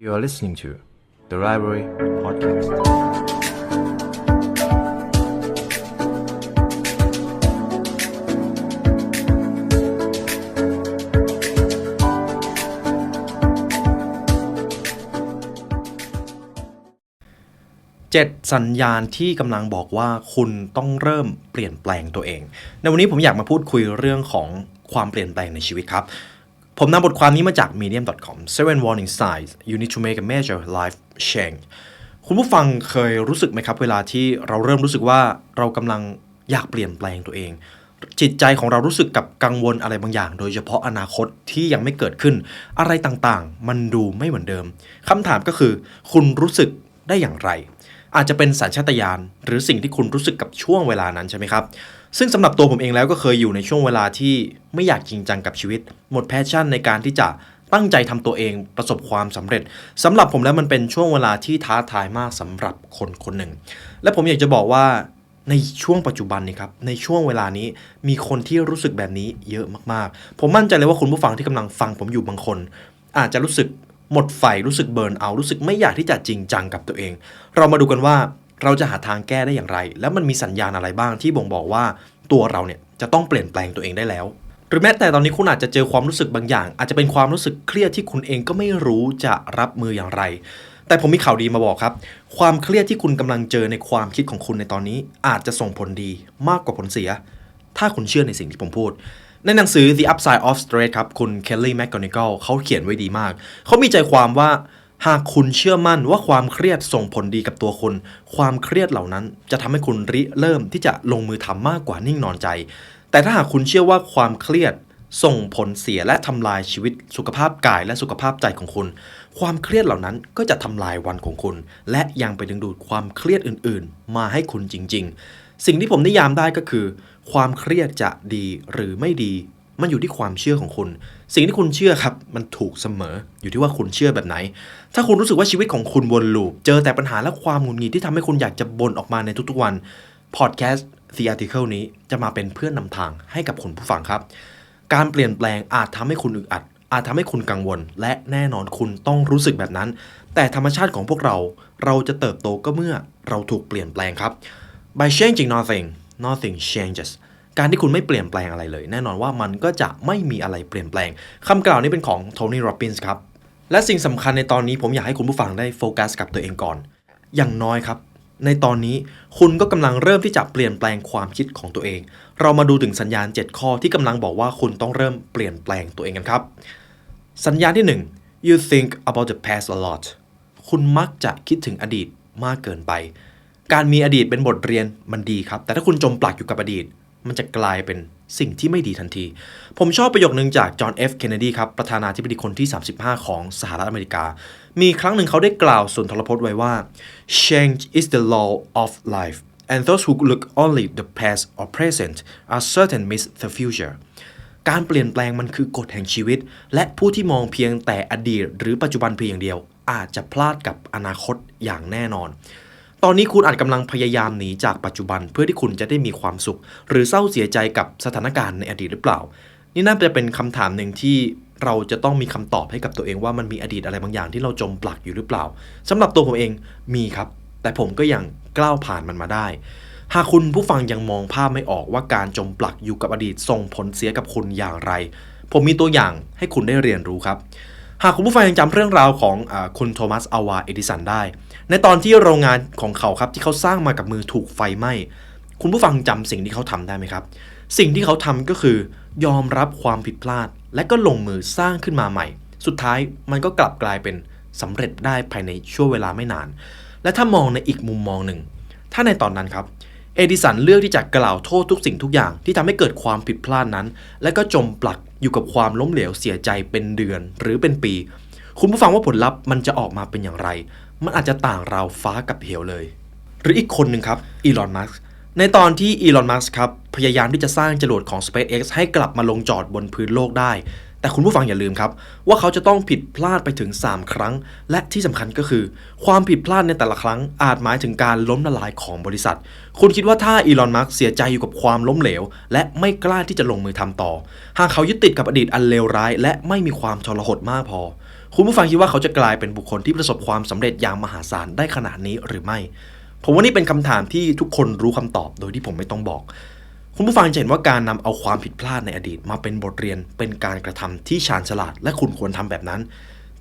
You are listening to the Library Podcast. 7สัญญาณที่กำลังบอกว่าคุณต้องเริ่มเปลี่ยนแปลงตัวเอง ในวันนี้ผมอยากมาพูดคุยเรื่องของความเปลี่ยนแปลงในชีวิตครับ ผมนำบทความนี้มาจาก medium.com seven warning signs you need to make a major life change คุณผู้ฟังเคยรู้สึกไหมครับ เวลาที่เราเริ่มรู้สึกว่าเรากำลังอยากเปลี่ยนแปลงตัวเอง จิตใจของเรารู้สึกกับกังวลอะไรบางอย่าง โดยเฉพาะอนาคตที่ยังไม่เกิดขึ้น อะไรต่างๆ มันดูไม่เหมือนเดิมคำถามก็คือ คุณรู้สึกได้อย่างไร อาจจะเป็นสัญชาตญาณหรือสิ่งที่คุณรู้สึกกับช่วงเวลานั้นใช่ไหมครับ ซึ่งสำหรับตัวผมเองแล้วก็เคยอยู่ในช่วงเวลาที่ไม่อยากจริงจังกับชีวิต หมดแพชชั่นในการที่จะตั้งใจทำตัวเองประสบความสำเร็จสำหรับผมแล้วมันเป็นช่วงเวลาที่ท้าทายมากสำหรับคนคนหนึ่ง และผมอยากจะบอกว่าในช่วงปัจจุบันนี้ครับในช่วงเวลานี้มีคนที่รู้สึกแบบนี้เยอะมากๆ ผมมั่นใจเลยว่าคุณผู้ฟังที่กำลังฟังผมอยู่บางคน อาจจะรู้สึกหมดไฟรู้สึกเบิร์นเอา รู้สึกไม่อยากที่จะจริงจังกับตัวเอง เรามาดูกันว่า เราจะหาทางแก้ได้อย่างไร แล้วมันมีสัญญาณอะไรบ้างที่บ่งบอกว่าตัวเราเนี่ยจะต้องเปลี่ยนแปลงตัวเองได้แล้ว หรือแม้แต่ตอนนี้คุณอาจจะเจอความรู้สึกบางอย่าง อาจจะเป็นความรู้สึกเครียดที่คุณเองก็ไม่รู้จะรับมืออย่างไร แต่ผมมีข่าวดีมาบอกครับ ความเครียดที่คุณกำลังเจอในความคิดของคุณในตอนนี้ อาจจะส่งผลดีมากกว่าผลเสีย ถ้าคุณเชื่อในสิ่งที่ผมพูดในหนังสือ The Upside of Stress ครับ คุณ Kelly McGonigal เขาเขียนไว้ดีมาก เขามีใจความว่า หากคุณเชื่อมั่นว่าความเครียดส่งผลดีกับตัวคุณ ความเครียดเหล่านั้นจะทำให้คุณริเริ่มที่จะลงมือทำมากกว่านิ่งนอนใจ แต่ถ้าหากคุณเชื่อว่าความเครียดส่งผลเสียและทำลายชีวิตสุขภาพกายและสุขภาพใจของคุณ ความเครียดเหล่านั้นก็จะทำลายวันของคุณ และยังไปดึงดูดความเครียดอื่นๆ มาให้คุณจริง ๆ สิ่งที่ผมนิยามได้ก็คือ ความเครียดจะดีหรือไม่ดี มันอยู่ที่ความเชื่อของคุณ สิ่งที่คุณเชื่อครับ มันถูกเสมออยู่ที่ว่าคุณเชื่อแบบไหน ถ้าคุณรู้สึกว่าชีวิตของคุณวนลูป เจอแต่ปัญหาและความหงุดหงิดที่ทำให้คุณอยากจะบ่นออกมาในทุกๆวันพอดแคสต์ The Article นี้จะมาเป็นเพื่อนนำทางให้กับคุณผู้ฟังครับ การเปลี่ยนแปลงอาจทำให้คุณอึดอัด อาจทำให้คุณกังวล และแน่นอนคุณต้องรู้สึกแบบนั้น แต่ธรรมชาติของพวกเรา เราจะเติบโตก็เมื่อเราถูกเปลี่ยนแปลงครับ by changing nothing nothing changes การที่คุณไม่เปลี่ยนแปลงอะไรเลย แน่นอนว่ามันก็จะไม่มีอะไรเปลี่ยนแปลงคำกล่าวนี้เป็นของโทนี่โรบินส์ครับ และสิ่งสำคัญในตอนนี้ผมอยากให้คุณผู้ฟังได้โฟกัสกับตัวเองก่อน อย่างน้อยครับ ในตอนนี้คุณก็กำลังเริ่มที่จะเปลี่ยนแปลงความคิดของตัวเอง เรามาดูถึงสัญญาณ 7 ข้อที่กำลังบอกว่าคุณต้องเริ่มเปลี่ยนแปลงตัวเองกันครับ สัญญาณที่ 1 you think about the past a lot คุณมักจะคิดถึงอดีตมากเกินไป การมีอดีตเป็นบทเรียนมันดีครับ แต่ถ้าคุณจมปลักอยู่กับอดีต มันจะกลายเป็นสิ่งที่ไม่ดีทันที ผมชอบประโยคนึงจากจอห์นเอฟเคนเนดีครับ ประธานาธิบดีคนที่ 35 ของสหรัฐอเมริกา มีครั้งหนึ่งเขาได้กล่าวสุนทรพจน์ไว้ว่า change is the law of life and those who look only the past or present are certain miss the future การเปลี่ยนแปลงมันคือกฎแห่งชีวิต และผู้ที่มองเพียงแต่อดีต หรือปัจจุบันเพียงอย่างเดียว อาจจะพลาดกับอนาคตอย่างแน่นอน ตอนนี้คุณอาจกำลังพยายามหนีจากปัจจุบันเพื่อที่คุณจะได้มีความสุข หรือเศร้าเสียใจกับสถานการณ์ในอดีตหรือเปล่า นี่น่าจะเป็นคำถามหนึ่งที่เราจะต้องมีคำตอบให้กับตัวเองว่ามันมีอดีตอะไรบางอย่างที่เราจมปลักอยู่หรือเปล่าสำหรับตัวผมเองมีครับ แต่ผมก็ยังกล้าวผ่านมันมาได้ หากคุณผู้ฟังยังมองภาพไม่ออกว่าการจมปลักอยู่กับอดีตส่งผลเสียกับคุณอย่างไร ผมมีตัวอย่างให้คุณได้เรียนรู้ครับ หากคุณผู้ฟังยังจำเรื่องราวของอคุณโทมัสอาวาเอดิสันได้ ในตอนที่โรงงานของเขาครับที่เขาสร้างมากับมือถูกไฟไหม้ คุณผู้ฟังจำสิ่งที่เขาทำได้ไหมครับ สิ่งที่เขาทำก็คือยอมรับความผิดพลาด และก็ลงมือสร้างขึ้นมาใหม่ สุดท้ายมันก็กลับกลายเป็นสำเร็จได้ภายในช่วงเวลาไม่นาน และถ้ามองในอีกมุมมองหนึ่ง ถ้าในตอนนั้นครับเอดิสันเลือกที่จะกล่าวโทษทุกสิ่งทุกอย่างที่ทำให้เกิดความผิดพลาดนั้น และก็จมปลัก อยู่กับความล้มเหลวเสียใจเป็นเดือนหรือเป็นปี คุณผู้ฟังว่าผลลัพธ์มันจะออกมาเป็นอย่างไร มันอาจจะต่างราวฟ้ากับเหวเลย หรืออีกคนหนึ่งครับอีลอนมัสในตอนที่อีลอนมัสครับพยายามที่จะสร้างจรวดของ SpaceX ให้กลับมาลงจอดบนพื้นโลกได้ แต่คุณผู้ฟังอย่าลืมครับ ว่าเขาจะต้องผิดพลาดไปถึง 3 ครั้ง และที่สำคัญก็คือ ความผิดพลาดในแต่ละครั้งอาจหมายถึงการล้มละลายของบริษัท คุณคิดว่าถ้าอีลอนมัสเสียใจอยู่กับความล้มเหลว และไม่กล้าที่จะลงมือทำต่อ หากเขายึดติดกับอดีตอันเลวร้าย และไม่มีความทรหดมากพอ คุณผู้ฟังคิดว่าเขาจะกลายเป็นบุคคลที่ประสบความสำเร็จอย่างมหาศาลได้ขนาดนี้หรือไม่ ผมว่านี่เป็นคำถามที่ทุกคนรู้คำตอบโดยที่ผมไม่ต้องบอก คุณผู้ฟังจะเห็นว่าการนำเอาความผิดพลาดในอดีต มาเป็นบทเรียนเป็นการกระทำที่ชาญฉลาด และคุณควรทำแบบนั้น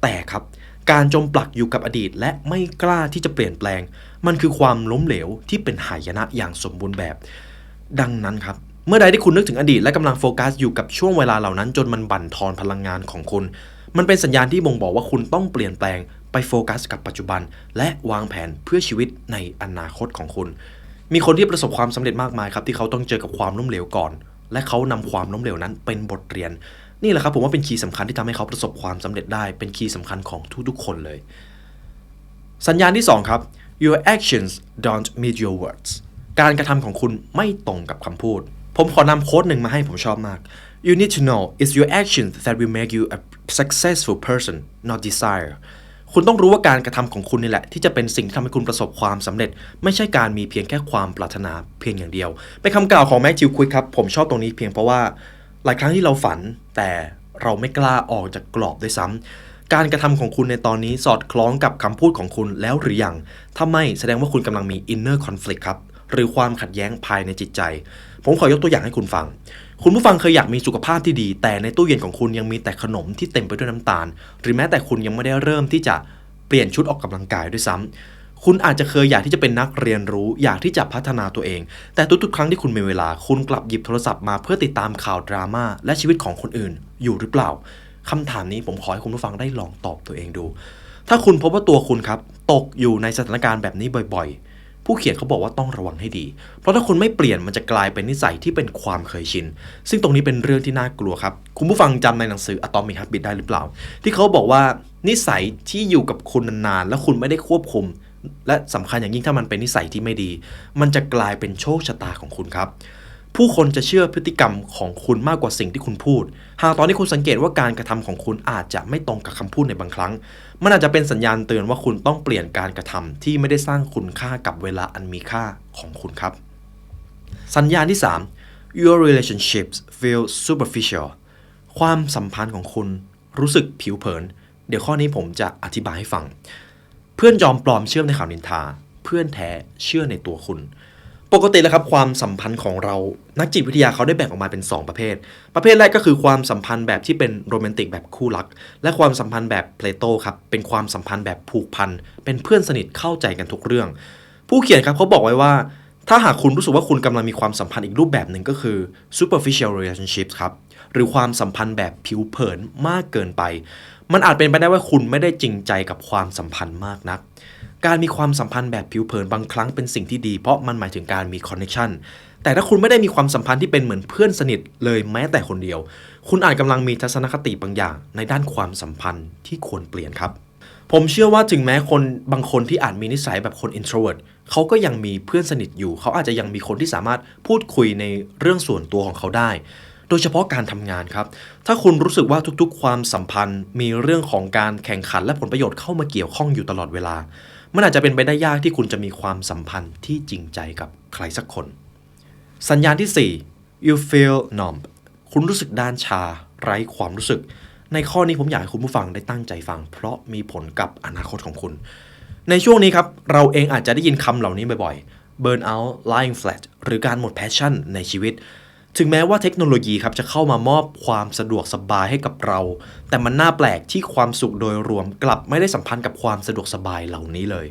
แต่ครับ การจมปลักอยู่กับอดีต และไม่กล้าที่จะเปลี่ยนแปลง มันคือความล้มเหลวที่เป็นหายนะอย่างสมบูรณ์แบบ ดังนั้นครับ เมื่อใดที่คุณนึกถึงอดีตและกำลังโฟกัสอยู่กับช่วงเวลาเหล่านั้น จนมันบั่นทอนพลังงานของคุณ มันเป็นสัญญาณที่บ่งบอกว่าคุณต้องเปลี่ยนแปลงไปโฟกัสกับปัจจุบัน และวางแผนเพื่อชีวิตในอนาคตของคุณ มีคนที่ประสบความสำเร็จมากมายครับที่เขาต้องเจอกับความล้มเหลวก่อน และเขานำความล้มเหลวนั้นเป็นบทเรียน นี่แหละครับผมว่าเป็นคีย์สำคัญที่ทำให้เขาประสบความสำเร็จได้ เป็นคีย์สำคัญของทุกๆ คนเลย สัญญาณที่ 2 ครับ your actions don't meet your words การกระทำของคุณไม่ตรงกับคำพูด ผมขอนำโค้ดหนึ่งมาให้ผมชอบมาก you need to know it's your actions that will make you a successful person not desire คุณต้องรู้ว่าการกระทำของคุณนี่แหละ ที่จะเป็นสิ่งที่ทำให้คุณประสบความสำเร็จ ไม่ใช่การมีเพียงแค่ความปรารถนาเพียงอย่างเดียวเป็นคำกล่าวของแม็กจิวคุยครับ ผมชอบตรงนี้เพียงเพราะว่าหลายครั้งที่เราฝันแต่เราไม่กล้าออกจากกรอบด้วยซ้ำการกระทำของคุณในตอนนี้สอดคล้องกับคำพูดของคุณแล้วหรือยังถ้าไม่แสดงว่าคุณกำลังมี inner conflict ครับหรือความขัดแย้งภายในจิตใจ ผมขอยกตัวอย่างให้คุณฟัง คุณผู้ฟังเคยอยากมีสุขภาพที่ดี แต่ในตู้เย็นของคุณยังมีแต่ขนมที่เต็มไปด้วยน้ำตาล หรือแม้แต่คุณยังไม่ได้เริ่มที่จะเปลี่ยนชุดออกกำลังกายด้วยซ้ำคุณอาจจะเคยอยากที่จะเป็นนักเรียนรู้ อยากที่จะพัฒนาตัวเอง แต่ทุกๆ ครั้งที่คุณมีเวลา คุณกลับหยิบโทรศัพท์มาเพื่อติดตามข่าวดราม่าและชีวิตของคนอื่น อยู่หรือเปล่าคำถามนี้ผมขอให้คุณผู้ฟังได้ลองตอบตัวเองดู ถ้าคุณพบว่าตัวคุณครับตกอยู่ในสถานการณ์แบบนี้บ่อยๆ ผู้เขียนเขาบอกว่าต้องระวังให้ดี เพราะถ้าคุณไม่เปลี่ยนมันจะกลายเป็นนิสัยที่เป็นความเคยชิน ซึ่งตรงนี้เป็นเรื่องที่น่ากลัวครับ คุณผู้ฟังจำในหนังสือ Atomic Habits ได้หรือเปล่า ที่เขาบอกว่านิสัยที่อยู่กับคุณนานๆ และคุณไม่ได้ควบคุม และสำคัญอย่างยิ่งถ้ามันเป็นนิสัยที่ไม่ดี มันจะกลายเป็นโชคชะตาของคุณครับ ผู้คนจะเชื่อพฤติกรรมของคุณมากกว่าสิ่งที่คุณพูด หากตอนนี้คุณสังเกตว่าการกระทำของคุณอาจจะไม่ตรงกับคำพูดในบางครั้ง มันอาจจะเป็นสัญญาณเตือนว่าคุณต้องเปลี่ยนการกระทำที่ไม่ได้สร้างคุณค่ากับเวลาอันมีค่าของคุณครับ สัญญาณที่ 3 your relationships feel superficial ความสัมพันธ์ของคุณรู้สึกผิวเผิน เดี๋ยวข้อนี้ผมจะอธิบายให้ฟัง เพื่อนจอมปลอมเชื่อในข่าวนินทา เพื่อนแท้เชื่อในตัวคุณ ปกติแล้วครับความสัมพันธ์ของเรานักจิตวิทยาเขาได้แบ่งออกมาเป็น 2 ประเภท ประเภทแรกก็คือความสัมพันธ์แบบที่เป็นโรแมนติกแบบคู่รัก และความสัมพันธ์แบบเพลโตครับเป็นความสัมพันธ์แบบผูกพันเป็นเพื่อนสนิทเข้าใจกันทุกเรื่อง ผู้เขียนครับเขาบอกไว้ว่า ถ้าหากคุณรู้สึกว่าคุณกำลังมีความสัมพันธ์อีกรูปแบบหนึ่งก็คือ superficial relationship ครับหรือความสัมพันธ์แบบผิวเผินมากเกินไป มันอาจเป็นไปได้ว่าคุณไม่ได้จริงใจกับความสัมพันธ์มากนัก การมีความสัมพันธ์แบบผิวเผินบางครั้งเป็นสิ่งที่ดี เพราะมันหมายถึงการมีคอนเนคชันแต่ถ้าคุณไม่ได้มีความสัมพันธ์ที่เป็นเหมือนเพื่อนสนิทเลยแม้แต่คนเดียว คุณอาจกำลังมีทัศนคติบางอย่าง ในด้านความสัมพันธ์ที่ควรเปลี่ยนครับ ผมเชื่อว่าถึงแม้คนบางคนที่อาจมีนิสัยแบบคน introvert เขาก็ยังมีเพื่อนสนิทอยู่ เขาอาจจะยังมีคนที่สามารถพูดคุยในเรื่องส่วนตัวของเขาได้ โดยเฉพาะการทำงานครับ ถ้าคุณรู้สึกว่าทุกๆ ความสัมพันธ์ มีเรื่องของการแข่งขันและผลประโยชน์เข้ามาเกี่ยวข้องอยู่ตลอดเวลา มันอาจจะเป็นไปได้ยากที่คุณจะมีความสัมพันธ์ที่จริงใจกับใครสักคน สัญญาณที่ 4 you feel numb คุณรู้สึกด้านชา ไร้ความรู้สึก ในข้อนี้ผมอยากให้คุณผู้ฟังได้ตั้งใจฟัง เพราะมีผลกับอนาคตของคุณ ในช่วงนี้ครับ เราเองอาจจะได้ยินคำเหล่านี้บ่อยๆ burn out lying flat หรือการหมด passion ในชีวิต ถึงแม้ว่าเทคโนโลยีครับจะเข้ามามอบความสะดวกสบายให้กับเรา แต่มันน่าแปลกที่ความสุขโดยรวมกลับไม่ได้สัมพันธ์กับความสะดวกสบายเหล่านี้เลย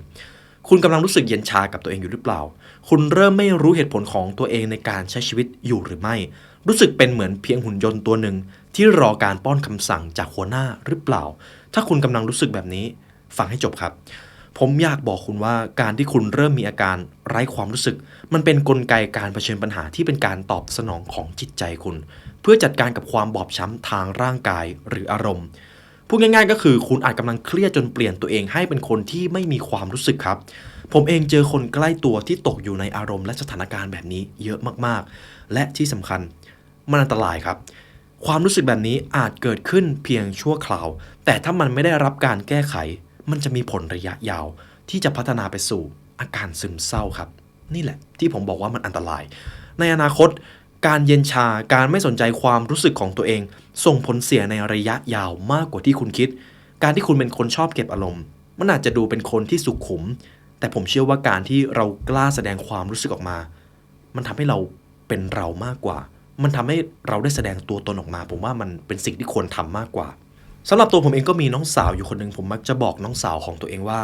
คุณกำลังรู้สึกเย็นชากับตัวเองอยู่หรือเปล่า คุณเริ่มไม่รู้เหตุผลของตัวเองในการใช้ชีวิตอยู่หรือไม่ รู้สึกเป็นเหมือนเพียงหุ่นยนต์ตัวหนึ่งที่รอการป้อนคำสั่งจากหัวหน้าหรือเปล่า ถ้าคุณกำลังรู้สึกแบบนี้ฟังให้จบครับ ผมอยากบอกคุณว่าการที่คุณเริ่มมีอาการไร้ความรู้สึก มันเป็นนกลไกการเผชิญปัญหาที่เป็นการตอบสนองของจิตใจคุณ เพื่อจัดการกับความบอบช้ำทางร่างกายหรืออารมณ์พูดง่ายๆก็คือคุณอาจกำลังเครียดจนเปลี่ยนตัวเองให้เป็นคนที่ไม่มีความรู้สึกครับ ผมเองเจอคนใกล้ตัวที่ตกอยู่ในอารมณ์และสถานการณ์แบบนี้เยอะมากๆ และที่สำคัญมันอันตรายครับ ความรู้สึกแบบนี้อาจเกิดขึ้นเพียงชั่วคราว แต่ถ้ามันไม่ได้รับการแก้ไข มันจะมีผลระยะยาว ที่จะพัฒนาไปสู่อาการซึมเศร้าครับ นี่แหละที่ผมบอกว่ามันอันตราย ในอนาคต การเย็นชาการไม่สนใจความรู้สึกของตัวเอง ส่งผลเสียในระยะยาวมากกว่าที่คุณคิด การที่คุณเป็นคนชอบเก็บอารมณ์ มันอาจจะดูเป็นคนที่สุขุม แต่ผมเชื่อว่าการที่เรากล้าแสดงความรู้สึกออกมา มันทำให้เราเป็นเรามากกว่า มันทำให้เราได้แสดงตัวตนออกมา ผมว่ามันเป็นสิ่งที่ควรทำมากกว่า สำหรับตัวผมเองก็มีน้องสาวอยู่คนหนึ่งผมมักจะบอกน้องสาวของตัวเองว่า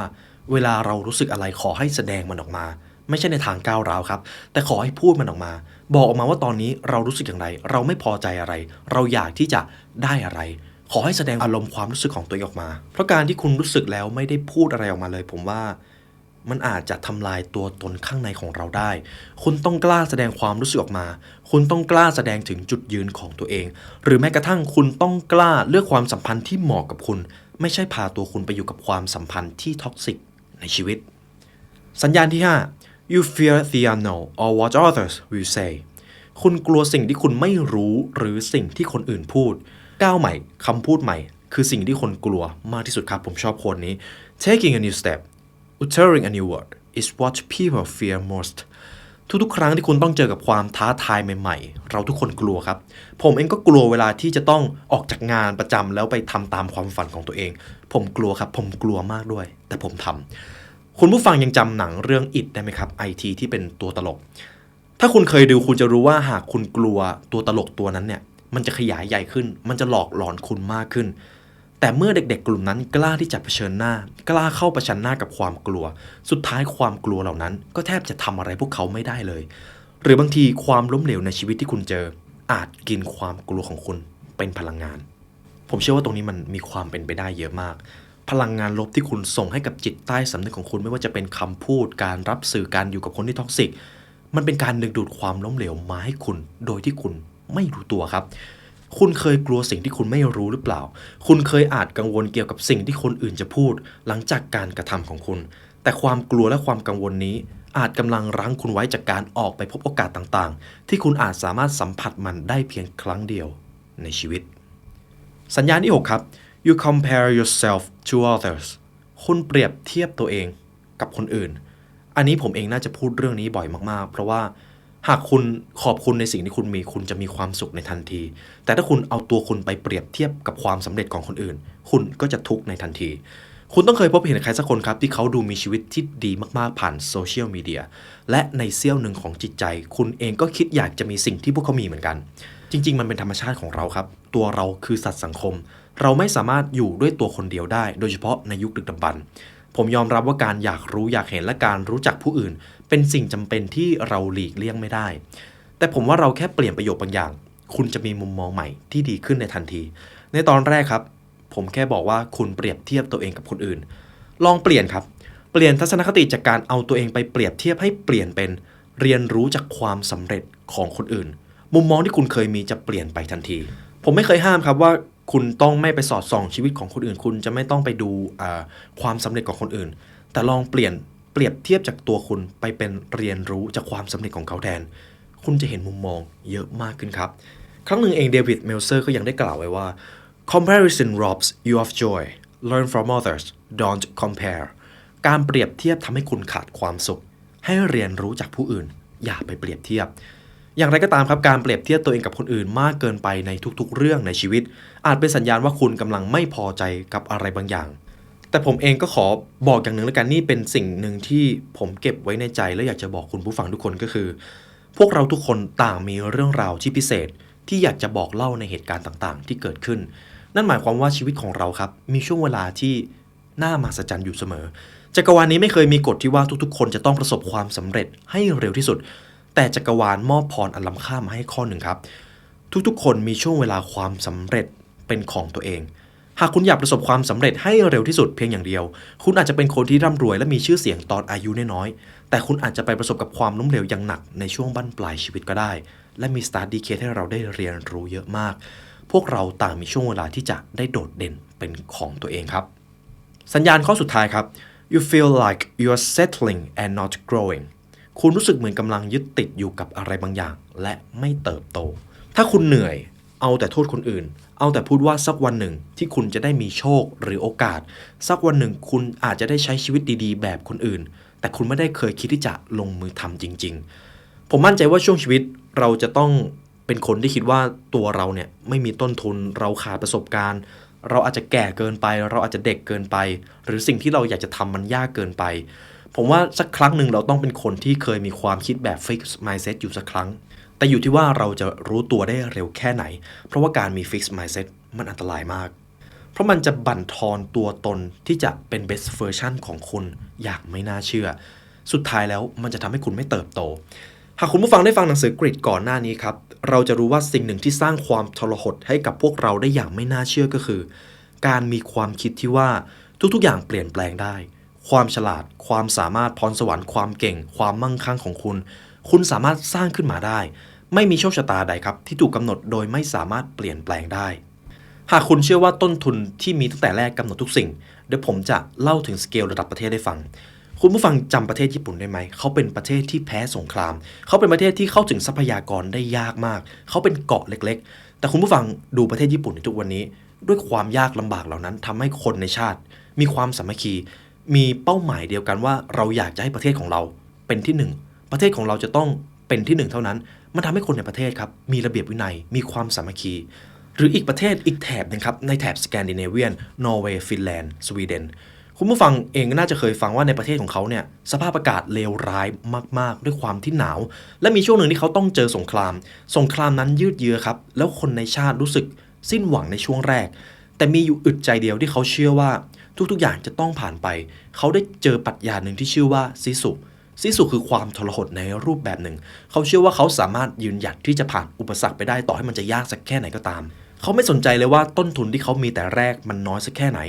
เวลาเรารู้สึกอะไรขอให้แสดงมันออกมา ไม่ใช่ในทางก้าวร้าวครับ แต่ขอให้พูดมันออกมา บอกออกมาว่าตอนนี้เรารู้สึกอย่างไร เราไม่พอใจอะไร เราอยากที่จะได้อะไร ขอให้แสดงอารมณ์ความรู้สึกของตัวเองออกมา เพราะการที่คุณรู้สึกแล้วไม่ได้พูดอะไรออกมาเลย ผมว่า มันอาจจะทำลายตัวตนข้างในของเราได้ คุณต้องกล้าแสดงความรู้สึกออกมา คุณต้องกล้าแสดงถึงจุดยืนของตัวเอง หรือแม้กระทั่งคุณต้องกล้าเลือกความสัมพันธ์ที่เหมาะกับคุณ ไม่ใช่พาตัวคุณไปอยู่กับความสัมพันธ์ที่ท็อกซิกในชีวิต สัญญาณที่ 5 you fear the unknown or what others will say คุณกลัวสิ่งที่คุณไม่รู้หรือสิ่งที่คนอื่นพูด ก้าวใหม่คำพูดใหม่ คือสิ่งที่คนกลัวมากที่สุดครับ ผมชอบคนนี้ taking a new step uttering a new word is what people fear most ทุกๆ ครั้งที่คุณต้องเจอกับความท้าทายใหม่ๆ เราทุกคนกลัวครับ ผมเองก็กลัวเวลาที่จะต้องออกจากงานประจำแล้วไปทำตามความฝันของตัวเอง ผมกลัวครับ ผมกลัวมากด้วย แต่ผมทำคุณผู้ฟังยังจำหนังเรื่อง It ได้ไหมครับ IT ที่เป็นตัวตลก ถ้าคุณเคยดูคุณจะรู้ว่าหากคุณกลัวตัวตลกตัวนั้นเนี่ย มันจะขยายใหญ่ขึ้น มันจะหลอกหลอนคุณมากขึ้น แต่เมื่อเด็กๆ กลุ่มนั้นกล้าที่จะเผชิญหน้า กล้าเข้าประชันหน้ากับความกลัว สุดท้ายความกลัวเหล่านั้น ก็แทบจะทำอะไรพวกเขาไม่ได้เลย หรือบางทีความล้มเหลวในชีวิตที่คุณเจอ อาจกินความกลัวของคุณเป็นพลังงาน ผมเชื่อว่าตรงนี้มันมีความเป็นไปได้เยอะมาก พลังงานลบที่คุณส่งให้กับจิตใต้สำนึกของคุณไม่ว่าจะเป็นคำพูด การรับสื่อการอยู่กับคนที่ท็อกซิกมันเป็นการดึงดูดความล้มเหลวมาให้คุณ โดยที่คุณไม่รู้ตัวครับ คุณเคยกลัวสิ่งที่คุณไม่รู้หรือเปล่า คุณเคยอาจกังวลเกี่ยวกับสิ่งที่คนอื่นจะพูด หลังจากการกระทำของคุณ แต่ความกลัวและความกังวลนี้ อาจกำลังรั้งคุณไว้จากการออกไปพบโอกาสต่างๆ ที่คุณอาจสามารถสัมผัสมันได้เพียงครั้งเดียวในชีวิต สัญญาณที่ 6 ครับ you compare yourself to others คุณเปรียบเทียบตัวเองกับคนอื่น อันนี้ผมเองน่าจะพูดเรื่องนี้บ่อยมากๆ เพราะว่า หากคุณขอบคุณในสิ่งที่คุณมีคุณจะมีความสุขในทันที แต่ถ้าคุณเอาตัวคุณไปเปรียบเทียบกับความสำเร็จของคนอื่น คุณก็จะทุกข์ในทันที คุณต้องเคยพบเห็นใครสักคนครับ ที่เขาดูมีชีวิตที่ดีมากๆผ่านโซเชียลมีเดียและในเสี้ยวหนึ่งของจิตใจ คุณเองก็คิดอยากจะมีสิ่งที่พวกเขามีเหมือนกัน จริง ๆ มันเป็นธรรมชาติของเราครับ ตัวเราคือสัตว์สังคม เราไม่สามารถอยู่ด้วยตัวคนเดียวได้ โดยเฉพาะในยุคดึกดำบรรพ์ผมยอมรับว่าการอยากรู้อยากเห็นและการรู้จักผู้อื่น เป็นสิ่งจำเป็นที่เราหลีกเลี่ยงไม่ได้ แต่ผมว่าเราแค่เปลี่ยนประโยคบางอย่าง คุณจะมีมุมมองใหม่ที่ดีขึ้นในทันที ในตอนแรกครับ ผมแค่บอกว่าคุณเปรียบเทียบตัวเองกับคนอื่น ลองเปลี่ยนครับ เปลี่ยนทัศนคติจากการเอาตัวเองไปเปรียบเทียบให้เปลี่ยนเป็นเรียนรู้จากความสำเร็จของคนอื่น มุมมองที่คุณเคยมีจะเปลี่ยนไปทันที ผมไม่เคยห้ามครับว่าคุณต้องไม่ไปสอดส่องชีวิตของคนอื่น คุณจะไม่ต้องไปดูความสำเร็จของคนอื่น แต่ลองเปลี่ยน เปรียบเทียบจากตัวคุณไปเป็นเรียนรู้จากความสำเร็จของเขาแทน คุณจะเห็นมุมมองเยอะมากขึ้นครับ ครั้งหนึ่งเองเดวิดเมลเซอร์ก็ยังได้กล่าวไว้ว่า comparison robs you of joy learn from others don't compare การเปรียบเทียบทำให้คุณขาดความสุข ให้เรียนรู้จากผู้อื่น อย่าไปเปรียบเทียบ อย่างไรก็ตามครับการเปรียบเทียบตัวเองกับคนอื่นมากเกินไปในทุกๆ เรื่องในชีวิต อาจเป็นสัญญาณว่าคุณกำลังไม่พอใจกับอะไรบางอย่าง แต่ผมเองก็ขอบอกอย่างหนึ่งแล้วกันนี่เป็นสิ่งหนึ่งที่ผมเก็บไว้ในใจ และอยากจะบอกคุณผู้ฟังทุกคนก็คือ พวกเราทุกคนต่างมีเรื่องราวที่พิเศษ ที่อยากจะบอกเล่าในเหตุการณ์ต่างๆ ที่เกิดขึ้น นั่นหมายความว่าชีวิตของเราครับ มีช่วงเวลาที่น่ามหัศจรรย์อยู่เสมอจักรวาลนี้ไม่เคยมีกฎที่ว่าทุกๆ คนจะต้องประสบความสำเร็จให้เร็วที่สุด แต่จักรวาลมอบพรอันล้ำค่ามาให้ข้อหนึ่งครับ ทุกๆ คนมีช่วงเวลาความสำเร็จเป็นของตัวเอง หากคุณอยากประสบความสำเร็จให้เร็วที่สุดเพียงอย่างเดียว คุณอาจจะเป็นคนที่ร่ำรวยและมีชื่อเสียงตอนอายุน้อยๆแต่คุณอาจจะไปประสบกับความล้มเหลวอย่างหนักในช่วงบั้นปลายชีวิตก็ได้ และมีสตาร์ดีเคให้เราได้เรียนรู้เยอะมาก พวกเราต่างมีช่วงเวลาที่จะได้โดดเด่นเป็นของตัวเองครับ สัญญาณข้อสุดท้ายครับ you feel like you're settling and not growing คุณรู้สึกเหมือนกำลังยึดติดอยู่กับอะไรบางอย่าง และไม่เติบโต ถ้าคุณเหนื่อย เอาแต่โทษคนอื่น เอาแต่พูดว่าสักวันหนึ่งที่คุณจะได้มีโชคหรือโอกาส สักวันหนึ่งคุณอาจจะได้ใช้ชีวิตดีๆ แบบคนอื่น แต่คุณไม่ได้เคยคิดที่จะลงมือทำจริง ๆ ผมมั่นใจว่าช่วงชีวิตเราจะต้องเป็นคนที่คิดว่าตัวเราเนี่ยไม่มีต้นทุนเราขาดประสบการณ์ เราอาจจะแก่เกินไป เราอาจจะเด็กเกินไป หรือสิ่งที่เราอยากจะทำมันยากเกินไป ผมว่าสักครั้งหนึ่งเราต้องเป็นคนที่เคยมีความคิดแบบ fixed mindset อยู่สักครั้ง แต่อยู่ที่ว่าเราจะรู้ตัวได้เร็วแค่ไหน เพราะว่าการมี fixed mindset มันอันตรายมาก เพราะมันจะบั่นทอนตัวตนที่จะเป็น best version ของคุณอย่างไม่น่าเชื่อ สุดท้ายแล้วมันจะทำให้คุณไม่เติบโต หากคุณผู้ฟังได้ฟังหนังสือกริดก่อนหน้านี้ครับ เราจะรู้ว่าสิ่งหนึ่งที่สร้างความทรหดให้กับพวกเราได้อย่างไม่น่าเชื่อก็คือ การมีความคิดที่ว่าทุกๆ อย่างเปลี่ยนแปลงได้ ความฉลาด ความสามารถพรสวรรค์ความเก่ง ความมั่งคั่งของคุณ คุณสามารถสร้างขึ้นมาได้ ไม่มีโชคชะตาใดครับ ที่ถูกกำหนดโดยไม่สามารถเปลี่ยนแปลงได้ หากคุณเชื่อว่าต้นทุนที่มีตั้งแต่แรกกำหนดทุกสิ่ง เดี๋ยวผมจะเล่าถึงสเกลระดับประเทศให้ฟัง คุณผู้ฟังจำประเทศญี่ปุ่นได้ไหม เขาเป็นประเทศที่แพ้สงคราม เขาเป็นประเทศที่เข้าถึงทรัพยากรได้ยากมาก เขาเป็นเกาะเล็ก ๆ แต่คุณผู้ฟังดูประเทศญี่ปุ่นในทุกวันนี้ ด้วยความยากลำบากเหล่านั้นทำให้คนในชาติ มีความสามัคคี มีเป้าหมายเดียวกันว่าเราอยากจะให้ประเทศของเราเป็นที่หนึ่งประเทศของเราจะต้องเป็นที่หนึ่งเท่านั้น มันทำให้คนในประเทศครับมีระเบียบวินัยมีความสามัคคี หรืออีกประเทศอีกแถบหนึงครับในแถบสแกนดิเนเวียนนอร์เวย์ฟินแลนด์สวีเดนคุณผู้ฟังเองก็น่าจะเคยฟังว่าในประเทศของเขาเนี่ยสภาพอากาศเลวร้ายมาก ๆ ด้วยความที่หนาว และมีช่วงหนึ่งที่เขาต้องเจอสงคราม สงครามนั้นยืดเยื้อครับ แล้วคนในชาติรู้สึกสิ้นหวังในช่วงแรก แต่มีอยู่อึดใจเดียวที่เขาเชื่อว่า ทุกๆอย่างจะต้องผ่านไป เขาได้เจอปรัชญาหนึ่งที่ชื่อว่าซิสุ ซิสุคือความทรหดในรูปแบบหนึ่ง เขาเชื่อว่าเขาสามารถยืนหยัดที่จะผ่านอุปสรรคไปได้ต่อให้มันจะยากสักแค่ไหนก็ตาม เขาไม่สนใจเลยว่าต้นทุนที่เขามีแต่แรกมันน้อยสักแค่ไหน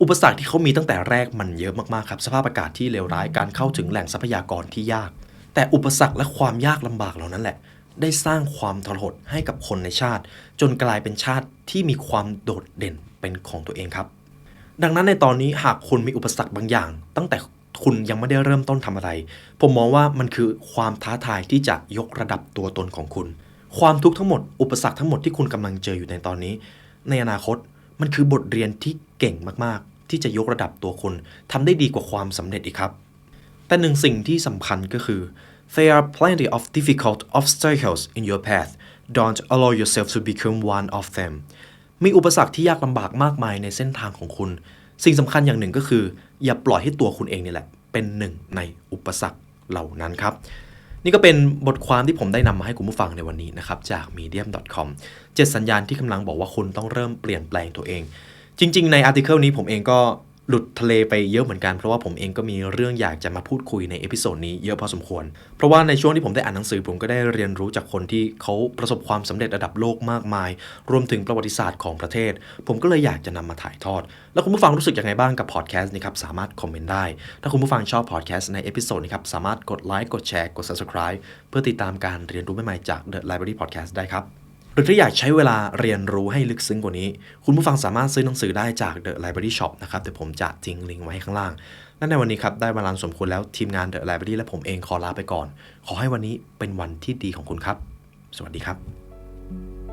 อุปสรรคที่เขามีตั้งแต่แรกมันเยอะมากๆครับ สภาพอากาศที่เลวร้ายการเข้าถึงแหล่งทรัพยากรที่ยาก แต่อุปสรรคและความยากลำบากเหล่านั้นแหละ ได้สร้างความทรหดให้กับคนในชาติ จนกลายเป็นชาติที่มีความโดดเด่นเป็นของตัวเองครับดังนั้นในตอนนี้หากคุณมีอุปสรรคบางอย่าง ตั้งแต่ คุณยังไม่ได้เริ่มต้นทำอะไร ผมมองว่ามันคือความท้าทายที่จะยกระดับตัวตนของคุณ ความทุกข์ทั้งหมด อุปสรรคทั้งหมดที่คุณกำลังเจออยู่ในตอนนี้ ในอนาคตมันคือบทเรียนที่เก่งมากๆ ที่จะยกระดับตัวคุณทำได้ดีกว่าความสำเร็จอีกครับ แต่หนึ่งสิ่งที่สำคัญก็คือ there are plenty of difficult obstacles in your path don't allow yourself to become one of them มีอุปสรรคที่ยากลำบากมากมายในเส้นทางของคุณ สิ่งสำคัญอย่างหนึ่งก็คือ อย่าปล่อยให้ตัวคุณเองนี่แหละ เป็นหนึ่งในอุปสรรคเหล่านั้นครับ นี่ก็เป็นบทความที่ผมได้นำมาให้คุณผู้ฟังในวันนี้นะครับ จาก medium.com เจ็ดสัญญาณที่กำลังบอกว่าคุณต้องเริ่มเปลี่ยนแปลงตัวเอง จริง ๆ ในอาร์ติเคิลนี้ผมเองก็ หลุดทะเลไปเยอะเหมือนกัน เพราะว่าผมเองก็มีเรื่องอยากจะมาพูดคุยในเอพิโซดนี้เยอะพอสมควร เพราะว่าในช่วงที่ผมได้อ่านหนังสือ ผมก็ได้เรียนรู้จากคนที่เขาประสบความสำเร็จระดับโลกมากมาย รวมถึงประวัติศาสตร์ของประเทศ ผมก็เลยอยากจะนำมาถ่ายทอด แล้วคุณผู้ฟังรู้สึกยังไงบ้างกับพอดแคสต์นี้ครับสามารถคอมเมนต์ได้ ถ้าคุณผู้ฟังชอบพอดแคสต์ในเอพิโซดนี้ครับสามารถกดไลค์กดแชร์กด subscribe เพื่อติดตามการเรียนรู้ใหม่ๆจาก The Library Podcast ได้ครับ หรือถ้าอยากใช้เวลาเรียนรู้ให้ลึกซึ้งกว่านี้ คุณผู้ฟังสามารถซื้อหนังสือได้จาก The Library Shop นะครับเดี๋ยวผมจะทิ้งลิงก์ไว้ให้ข้างล่างและในวันนี้ครับ ได้เวลาสมควรแล้วทีมงาน The Library และผมเองขอลาไปก่อน ขอให้วันนี้เป็นวันที่ดีของคุณครับ สวัสดีครับ「